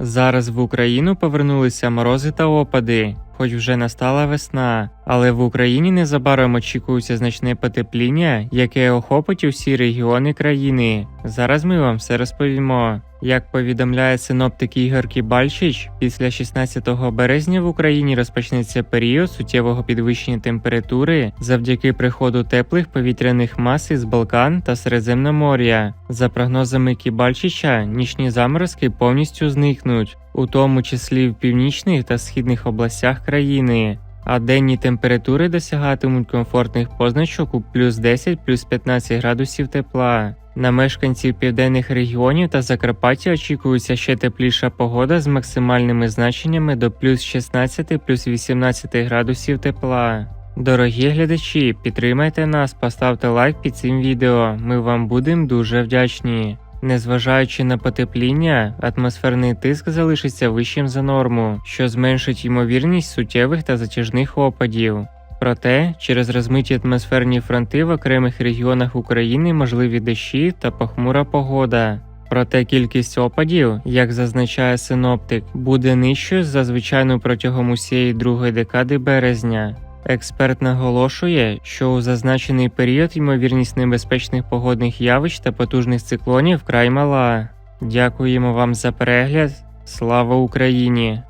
Зараз в Україну повернулися морози та опади, хоч вже настала весна, але в Україні незабаром очікується значне потепління, яке охопить усі регіони країни. Зараз ми вам все розповімо. Як повідомляє синоптик Ігор Кібальчич, після 16 березня в Україні розпочнеться період суттєвого підвищення температури завдяки приходу теплих повітряних мас із Балкан та Середземномор'я. За прогнозами Кібальчича, нічні заморозки повністю зникнуть, у тому числі в північних та східних областях країни. А денні температури досягатимуть комфортних позначок у плюс 10 плюс 15 градусів тепла. На мешканців південних регіонів та Закарпаття очікується ще тепліша погода з максимальними значеннями до плюс 16 плюс 18 градусів тепла. Дорогі глядачі, підтримайте нас, поставте лайк під цим відео. Ми вам будемо дуже вдячні. Незважаючи на потепління, атмосферний тиск залишиться вищим за норму, що зменшить ймовірність суттєвих та затяжних опадів. Проте, через розмиті атмосферні фронти в окремих регіонах України можливі дощі та похмура погода. Проте кількість опадів, як зазначає синоптик, буде нижчою за звичайно протягом усієї другої декади березня. Експерт наголошує, що у зазначений період ймовірність небезпечних погодних явищ та потужних циклонів вкрай мала. Дякуємо вам за перегляд. Слава Україні!